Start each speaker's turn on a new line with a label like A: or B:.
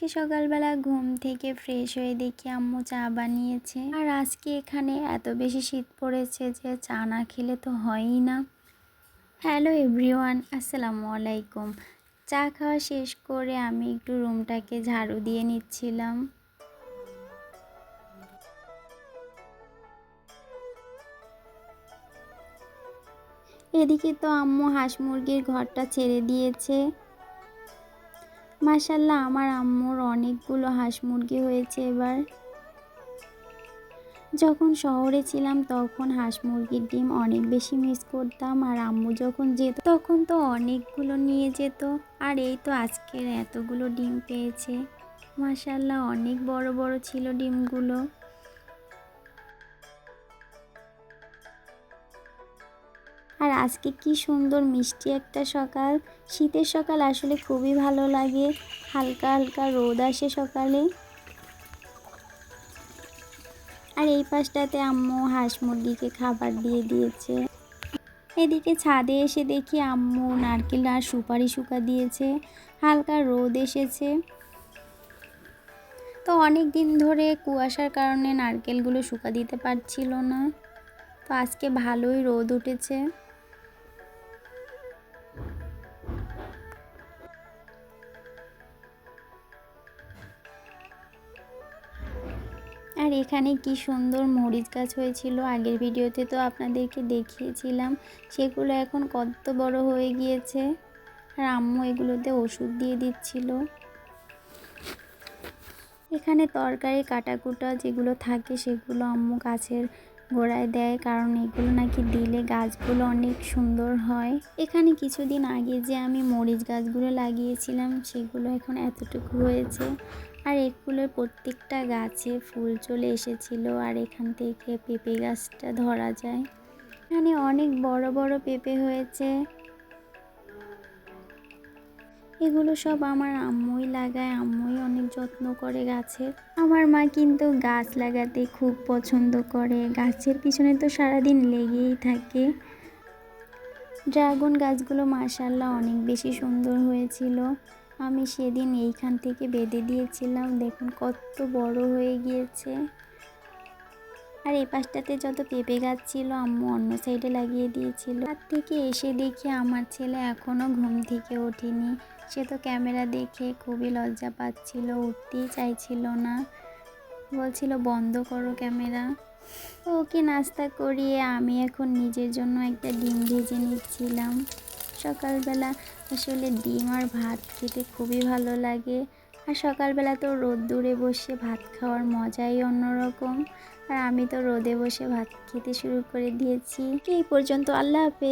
A: আজকে সকালবেলা ঘুম থেকে ফ্রেশ হয়ে দেখি আম্মু চা বানিয়েছে। আর আজকে এখানে এত বেশি শীত পড়েছে যে চা না খেলে তো হয়ই না। হ্যালো এভরিওয়ান আসসালামু আলাইকুম। চা খাওয়া শেষ করে আমি একটু রুমটাকে ঝাড়ু দিয়ে নিচ্ছিলাম। এদিকে তো আম্মু হাঁস মুরগির ঘরটা ছেড়ে দিয়েছে। মাসাল্লাহ আমার আম্মুর অনেকগুলো হাঁস মুরগি হয়েছে এবার। যখন শহরে ছিলাম তখন হাঁস মুরগির ডিম অনেক বেশি মিস করতাম আর আম্মু যখন যেত তখন তো অনেকগুলো নিয়ে যেত। আর এই তো আজকের এতগুলো ডিম পেয়েছে। মাসাল্লাহ অনেক বড় বড় ছিল ডিমগুলো। আর আজকে কি সুন্দর মিষ্টি একটা সকাল। শীতের সকাল আসলে খুবই ভালো লাগে। হালকা হালকা রোদ আসে সকালে। আর এই পাশটাতে আম্মু হাঁস মুরগিকে খাবার দিয়ে দিয়েছে। এদিকে ছাদে এসে দেখি আম্মু নারকেল আর সুপারি শুকা দিয়েছে। হালকা রোদ এসেছে। তো অনেক দিন ধরে কুয়াশার কারণে নারকেলগুলো শুকা দিতে পারছিল না। তো আজকে ভালোই রোদ উঠেছে। আর এখানে কি সুন্দর মরিচ গাছ হয়েছিল আগের ভিডিওতে তো আপনাদেরকে দেখিয়েছিলাম। সেগুলো এখন কত বড় হয়ে গিয়েছে। আর আম্মু এগুলোতে ওষুধ দিয়ে দিচ্ছিল। এখানে তরকারি, কাটাকুটা যেগুলো থাকে সেগুলো আম্মু গাছের গোড়ায় দেয়, কারণ এগুলো নাকি দিলে গাছগুলো অনেক সুন্দর হয়। এখানে কিছুদিন আগে যে আমি মরিচ গাছগুলো লাগিয়েছিলাম, সেগুলো এখন এতটুকু হয়েছে। আর এগুলোর প্রত্যেকটা গাছে ফুল চলে এসেছিল, আর এখান থেকে পেঁপে গাছটা ধরা যায়। এখানে অনেক বড় বড় পেঁপে হয়েছে। এগুলো সব আমার আম্মুই লাগায়, আম্মুই অনেক যত্ন করে গাছের। আমার মা কিন্তু গাছ লাগাতে খুব পছন্দ করে। গাছের পিছনে তো সারাদিন লেগেই থাকে। ড্রাগন গাছগুলো মাসাল্লাহ অনেক বেশি সুন্দর হয়েছিল। আমি সেদিন এইখান থেকে বেঁধে দিয়েছিলাম। দেখুন কত বড় হয়ে গিয়েছে। আর এই পাশটাতে যত পেঁপে গাছ ছিল, আম্মু অন্য সাইডে লাগিয়ে দিয়েছিল। তার থেকে এসে দেখি আমার ছেলে এখনও ঘুম থেকে ওঠেনি। সে তো ক্যামেরা দেখে খুবই লজ্জা পাচ্ছিল, উঠতেই চাইছিল না। বলছিল, বন্ধ করো ক্যামেরা। ওকে নাস্তা করিয়ে আমি এখন নিজের জন্য একটা ডিম ভেজে নিচ্ছিলাম। সকালবেলা আসলে ডিম আর ভাত খেতে খুবই ভালো লাগে। আর সকালবেলা তো রোদ্দুরে বসে ভাত খাওয়ার মজাই অন্যরকম। আর আমি তো রোদে বসে ভাত খেতে শুরু করে দিয়েছি। এই পর্যন্ত আল্লাহ হাফেজ।